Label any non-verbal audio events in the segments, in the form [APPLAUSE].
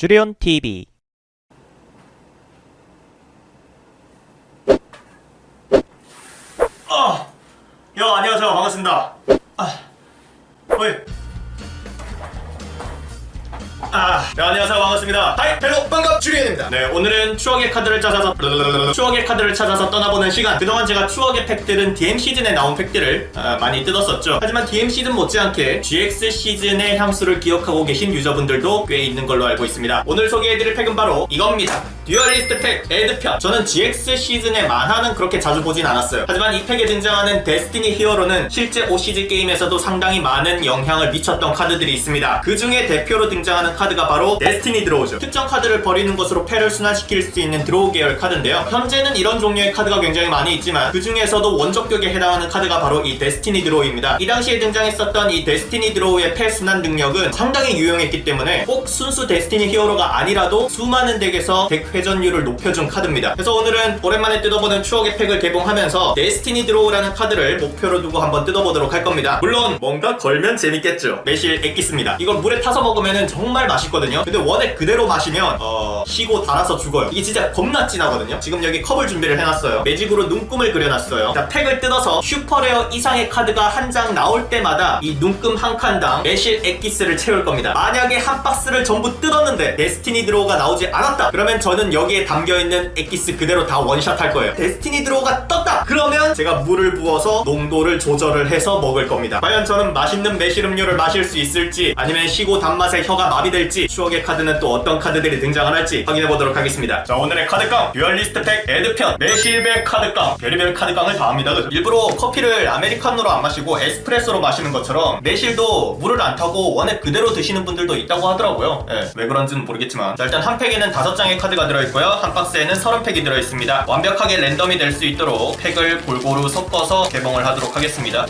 주리온 TV 아, 야 안녕하세요 반갑습니다. 아, 네, 안녕하세요 반갑습니다. 하이, 헬로, 반갑 주리엔입니다. 네, 오늘은 추억의 카드를 찾아서 추억의 카드를 찾아서 떠나보는 시간. 그동안 제가 추억의 팩들은 DM 시즌에 나온 팩들을 아, 많이 뜯었었죠. 하지만 DM 시즌 못지않게 GX 시즌의 향수를 기억하고 계신 유저분들도 꽤 있는 걸로 알고 있습니다. 오늘 소개해드릴 팩은 바로 이겁니다. 듀얼리스트 팩 에드편. 저는 GX 시즌의 만화는 그렇게 자주 보진 않았어요. 하지만 이 팩에 등장하는 데스티니 히어로는 실제 OCG 게임에서도 상당히 많은 영향을 미쳤던 카드들이 있습니다. 그 중에 대표로 등장하는 카드가 바로 데스티니 드로우죠. 특정 카드를 버리는 것으로 패를 순환시킬 수 있는 드로우 계열 카드인데요. 현재는 이런 종류의 카드가 굉장히 많이 있지만 그 중에서도 원적격에 해당하는 카드가 바로 이 데스티니 드로우입니다. 이 당시에 등장했었던 이 데스티니 드로우의 패 순환 능력은 상당히 유용했기 때문에 꼭 순수 데스티니 히어로가 아니라도 수많은 덱에서 덱 회전율을 높여준 카드입니다. 그래서 오늘은 오랜만에 뜯어보는 추억의 팩을 개봉하면서 데스티니 드로우라는 카드를 목표로 두고 한번 뜯어보도록 할 겁니다. 물론 뭔가 걸면 재밌겠죠. 매실 엑기스입니다. 이걸 물에 타서 먹으면 정말 맛있거든요. 근데 원액 그대로 마시면 어 쉬고 달아서 죽어요. 이게 진짜 겁나 진하거든요. 지금 여기 컵을 준비를 해놨어요. 매직으로 눈금을 그려놨어요. 자 팩을 뜯어서 슈퍼레어 이상의 카드가 한 장 나올 때마다 이 눈금 한 칸당 매실 엑기스를 채울 겁니다. 만약에 한 박스를 전부 뜯었는데 데스티니 드로우가 나오지 않았다. 그러면 저는 여기에 담겨있는 엑기스 그대로 다 원샷 할 거예요. 데스티니 드로우가 떴다. 그러면 제가 물을 부어서 농도를 조절을 해서 먹을 겁니다. 과연 저는 맛있는 매실 음료를 마실 수 있을지 아니면 시고 단맛에 혀가 마비 될지 추억의 카드는 또 어떤 카드들이 등장을 할지 확인해 보도록 하겠습니다. 자 오늘의 카드깡 듀얼리스트 팩 에드편 매실백 카드깡 별의별 카드깡을 다 합니다. 그죠? 일부러 커피를 아메리카노로 안 마시고 에스프레소로 마시는 것처럼 매실도 물을 안 타고 원액 그대로 드시는 분들도 있다고 하더라고요. 예, 왜 그런지는 모르겠지만 자 일단 한 팩에는 다섯 장의 카드가 들어있고요. 한 박스에는 서른 팩이 들어있습니다. 완벽하게 랜덤이 될 수 있도록 팩을 골고루 섞어서 개봉을 하도록 하겠습니다.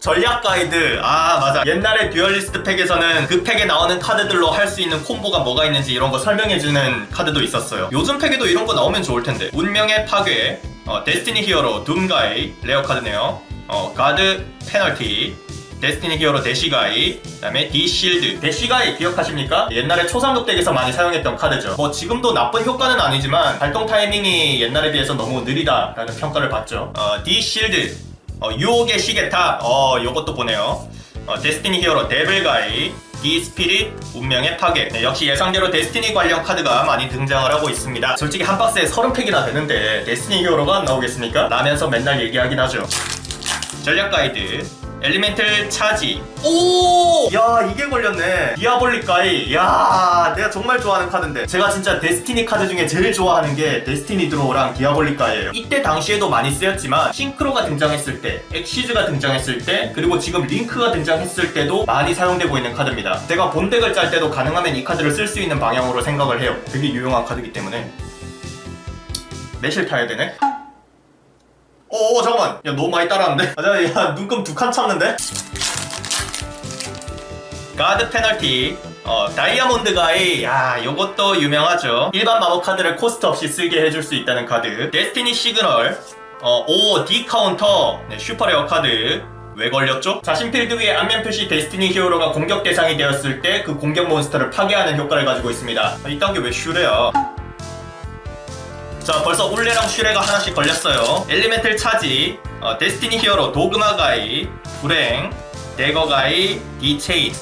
전략 가이드. 아 맞아. 옛날에 듀얼리스트 팩에서는 그 팩에 나오는 카드들로 할 수 있는 콤보가 뭐가 있는지 이런 거 설명해주는 카드도 있었어요. 요즘 팩에도 이런 거 나오면 좋을 텐데. 운명의 파괴. 어, 데스티니 히어로 둠가이 레어 카드네요. 어, 가드 페널티 데스티니 히어로 대시가이 그다음에 디실드 대시가이 기억하십니까? 옛날에 초상급 덱에서 많이 사용했던 카드죠. 뭐 지금도 나쁜 효과는 아니지만 발동 타이밍이 옛날에 비해서 너무 느리다라는 평가를 받죠. 어, 디실드 어, 유혹의 시계탑 어 요것도 보네요. 어, 데스티니 히어로 데블가이 디스피릿 운명의 파괴. 네, 역시 예상대로 데스티니 관련 카드가 많이 등장을 하고 있습니다. 솔직히 한 박스에 30팩이나 되는데 데스티니 히어로가 안 나오겠습니까? 라면서 맨날 얘기하긴 하죠. 전략 가이드 엘리멘틀 차지. 오! 야 이게 걸렸네. 디아볼릭 가이. 야 내가 정말 좋아하는 카드인데. 제가 진짜 데스티니 카드 중에 제일 좋아하는 게 데스티니 드로우랑 디아볼릭 가이예요. 이때 당시에도 많이 쓰였지만 싱크로가 등장했을 때 엑시즈가 등장했을 때 그리고 지금 링크가 등장했을 때도 많이 사용되고 있는 카드입니다. 제가 본덱을 짤 때도 가능하면 이 카드를 쓸 수 있는 방향으로 생각을 해요. 되게 유용한 카드이기 때문에. 매실 타야 되네 어, 어 잠깐만. 야 너무 많이 따라하는데? [LAUGHS] 아, 잠깐만, 야 눈금 두칸 참는데? 가드 페널티. 어, 다이아몬드 가이. 야 요것도 유명하죠. 일반 마법 카드를 코스트 없이 쓰게 해줄 수 있다는 카드. 데스티니 시그널. 어, 오 D 카운터. 네, 슈퍼레어 카드. 왜 걸렸죠? 자신 필드 위에 안면 표시 데스티니 히어로가 공격 대상이 되었을 때 그 공격 몬스터를 파괴하는 효과를 가지고 있습니다. 아, 이딴 게 왜 슈레야 자 벌써 울레랑 슈레가 하나씩 걸렸어요. 엘리멘틀 차지 어, 데스티니 히어로 도그마 가이 불행 대거 가이 디체인.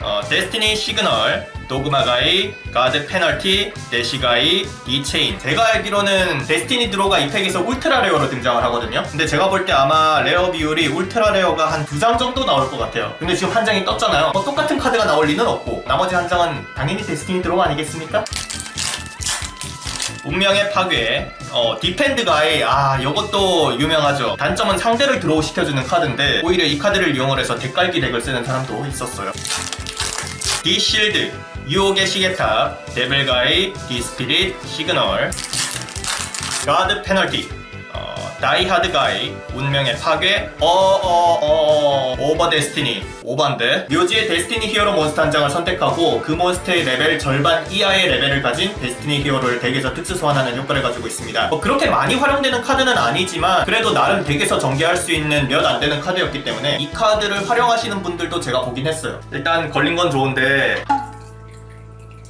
어, 데스티니 시그널 도그마 가이 가드 페널티 대시 가이 디체인. 제가 알기로는 데스티니 드로가 이 팩에서 울트라 레어로 등장을 하거든요. 근데 제가 볼 때 아마 레어 비율이 울트라 레어가 한 두 장 정도 나올 것 같아요. 근데 지금 한 장이 떴잖아요. 뭐 똑같은 카드가 나올 리는 없고 나머지 한 장은 당연히 데스티니 드로가 아니겠습니까? 운명의 파괴, 어, 디펜드 가이, 아, 요것도 유명하죠. 단점은 상대를 드로우 시켜주는 카드인데, 오히려 이 카드를 이용을 해서 덱깔기 덱을 쓰는 사람도 있었어요. 디실드, 유혹의 시계탑, 데블 가이, 디스피릿, 시그널, 가드 페널티, 어, 다이하드 가이, 운명의 파괴, 어어어 오버 데스티니, 오반드. 묘지의 데스티니 히어로 몬스터 한 장을 선택하고 그 몬스터의 레벨 절반 이하의 레벨을 가진 데스티니 히어로를 덱에서 특수 소환하는 효과를 가지고 있습니다. 뭐 그렇게 많이 활용되는 카드는 아니지만 그래도 나름 덱에서 전개할 수 있는 몇 안 되는 카드였기 때문에 이 카드를 활용하시는 분들도 제가 보긴 했어요. 일단 걸린 건 좋은데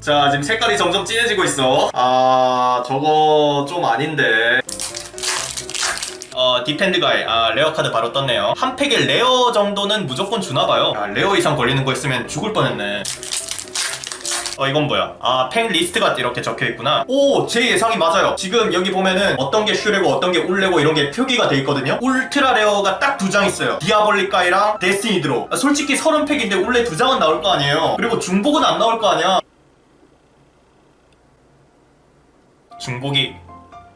자 지금 색깔이 점점 진해지고 있어 아 저거 좀 아닌데 어 디펜드 가이 아 레어 카드 바로 떴네요. 한 팩에 레어 정도는 무조건 주나봐요. 아, 레어 이상 걸리는 거 있으면 죽을 뻔했네. 어 이건 뭐야? 아팩 리스트가 이렇게 적혀있구나. 오 제 예상이 맞아요. 지금 여기 보면은 어떤 게 슈레고 어떤 게 울레고 이런 게 표기가 돼 있거든요. 울트라 레어가 딱 두 장 있어요. 디아볼리카이랑 데스티니 드로 아, 솔직히 30팩인데 울레 두 장은 나올 거 아니에요. 그리고 중복은 안 나올 거 아니야. 중복이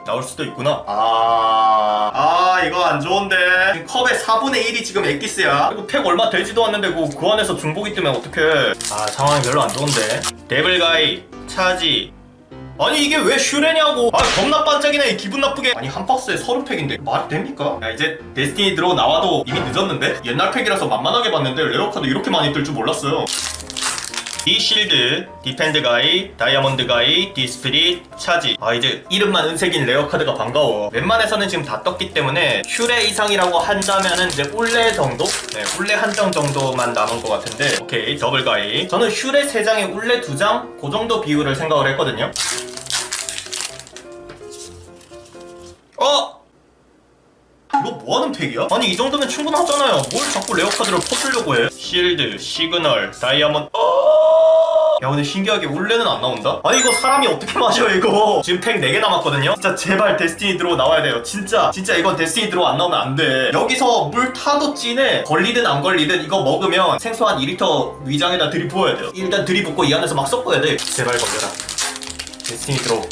나올 수도 있구나. 아, 아 이거 안 좋은데. 지금 컵의 4분의 1이 지금 엑기스야. 그리고 팩 얼마 되지도 않는데 그, 그 안에서 중복이 뜨면 어떡해. 아 상황이 별로 안 좋은데. 데블가이, 차지. 아니 이게 왜 슈레냐고 아 겁나 반짝이네 이 기분 나쁘게 아니 한 박스에 30팩인데 말이 됩니까? 야 이제 데스티니 들어 나와도 이미 늦었는데? 옛날 팩이라서 만만하게 봤는데 레어카드 이렇게 많이 뜰 줄 몰랐어요 디실드, 디펜드 가이, 다이아몬드 가이, 디스피릿, 차지. 아 이제 이름만 은색인 레어 카드가 반가워. 웬만해서는 지금 다 떴기 때문에 슈레 이상이라고 한다면은 이제 울레 정도? 네, 울레 한 장 정도만 남은 것 같은데. 오케이, 더블 가이. 저는 슈레 세 장에 울레 두 장, 그 정도 비율을 생각을 했거든요. 어? 이거 뭐하는 팩이야? 아니 이 정도면 충분하잖아요 뭘 자꾸 레어 카드를 퍼주려고 해 실드, 시그널, 다이아몬드 어... 야 근데 신기하게 울레는 안 나온다? 아니 이거 사람이 어떻게 마셔 이거? 지금 팩 4개 남았거든요? 진짜 제발 데스티니 드로 나와야 돼요. 진짜 진짜 이건 데스티니 드로 안 나오면 안돼. 여기서 물 타도 찐해. 걸리든 안 걸리든 이거 먹으면 생수 한 2리터 위장에다 들이부어야 돼요. 일단 들이붓고 이 안에서 막 섞어야 돼. 제발 걸려라. 데스티니 드로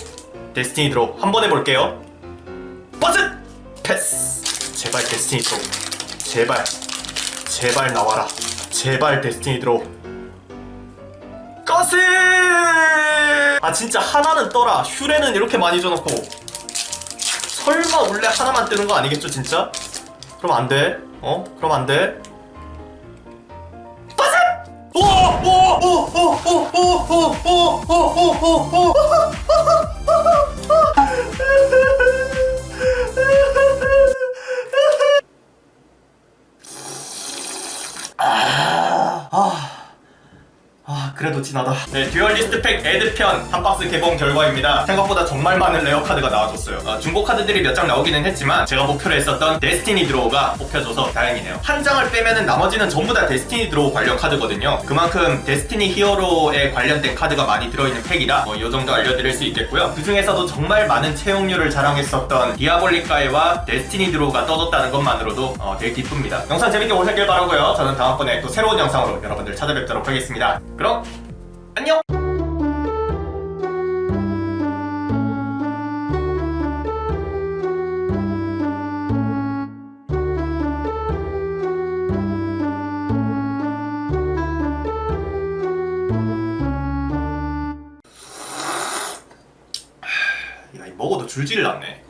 데스티니 드로 한 번 해볼게요. 버스! 패스! 제발 데스티니 드로 제발. 제발 나와라. 제발 데스티니 드로 꺼스! 아 진짜 하나는 떠라 슈레는 이렇게 많이 줘놓고 설마 원래 하나만 뜨는 거 아니겠죠 진짜? 그럼 안 돼? 어? 그럼 안 돼? 버스! 오! 오! 오! 오! 오! 오! 오! 오! 오! 오! 오! 아 그래도 진하다. 네 듀얼리스트 팩 에드편 한 박스 개봉 결과입니다. 생각보다 정말 많은 레어 카드가 나와줬어요. 아, 중고 카드들이 몇 장 나오기는 했지만 제가 목표로 했었던 데스티니 드로우가 뽑혀줘서 다행이네요. 한 장을 빼면은 나머지는 전부 다 데스티니 드로우 관련 카드거든요. 그만큼 데스티니 히어로에 관련된 카드가 많이 들어있는 팩이라 뭐이 정도 알려드릴 수 있겠고요. 그 중에서도 정말 많은 채용률을 자랑했었던 디아볼리카이와 데스티니 드로우가 떠졌다는 것만으로도 어, 되게 기쁩니다. 영상 재밌게 보셨길 바라고요. 저는 다음번에 또 새로운 영상으로 여러분들 찾아뵙도록 하겠습니다. 그럼 줄질 않네.